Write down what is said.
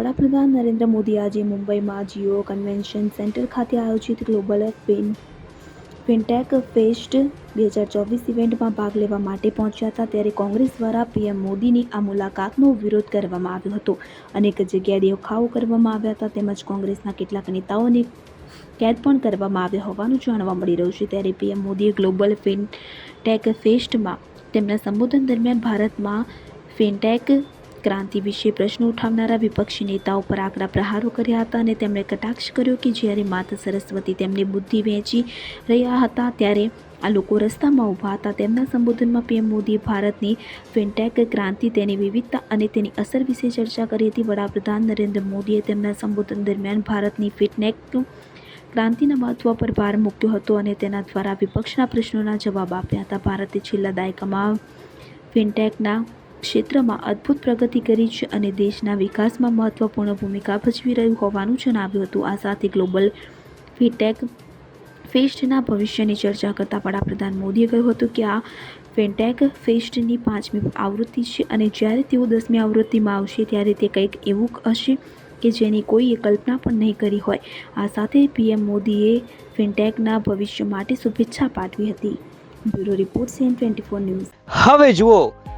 વડાપ્રધાન નરેન્દ્ર મોદી આજે મુંબઈમાં જીઓ કન્વેન્શન સેન્ટર ખાતે આયોજિત ગ્લોબલ ફિન, ફિનટેક ફેસ્ટ બે હજાર ચોવીસ ઇવેન્ટમાં ભાગ લેવા માટે પહોંચ્યા હતા ત્યારે કોંગ્રેસ દ્વારા પીએમ મોદીની આ મુલાકાતનો વિરોધ કરવામાં આવ્યો હતો. અનેક જગ્યાએ દેખાવો કરવામાં આવ્યા હતા તેમજ કોંગ્રેસના કેટલાક નેતાઓને કેદ પણ કરવામાં આવ્યા હોવાનું જાણવા મળી રહ્યું છે. ત્યારે પીએમ મોદીએ ગ્લોબલ ફિનટેક ફેસ્ટમાં તેમના સંબોધન દરમિયાન ભારતમાં ફિનટેક ક્રાંતિ વિશે પ્રશ્નો ઉઠાવનારા વિપક્ષી નેતાઓ પર આકરા પ્રહારો કર્યા હતા અને તેમણે કટાક્ષ કર્યો કે જ્યારે માતા સરસ્વતી તેમની બુદ્ધિ વહેંચી રહ્યા હતા ત્યારે આ લોકો રસ્તામાં ઊભા હતા. તેમના સંબોધનમાં પીએમ મોદીએ ભારતની ફિનટેક ક્રાંતિ, તેની વિવિધતા અને તેની અસર વિશે ચર્ચા કરી હતી. વડાપ્રધાન નરેન્દ્ર મોદીએ તેમના સંબોધન દરમિયાન ભારતની ફિટનેક ક્રાંતિના મહત્વ પર ભાર મૂક્યો હતો અને તેના દ્વારા વિપક્ષના પ્રશ્નોના જવાબ આપ્યા હતા. ભારતે છેલ્લા દાયકામાં ફિનટેકના ક્ષેત્રમાં અદ્ભુત પ્રગતિ કરી છે અને દેશના વિકાસમાં મહત્વપૂર્ણ ભૂમિકા ભજવી રહ્યું હોવાનું જણાવ્યું હતું. આ સાથે ગ્લોબલ ફિટેક ફેસ્ટના ભવિષ્યની ચર્ચા કરતાં વડાપ્રધાન મોદીએ કહ્યું હતું કે આ ફેન્ટેક ફેસ્ટની પાંચમી આવૃત્તિ છે અને જ્યારે તેઓ દસમી આવૃત્તિમાં આવશે ત્યારે તે કંઈક એવું હશે કે જેની કોઈએ કલ્પના પણ નહીં કરી હોય. આ સાથે પીએમ મોદીએ ફિનટેકના ભવિષ્ય માટે શુભેચ્છા પાઠવી હતી. Bureau report CN twenty four news. હવે જુઓ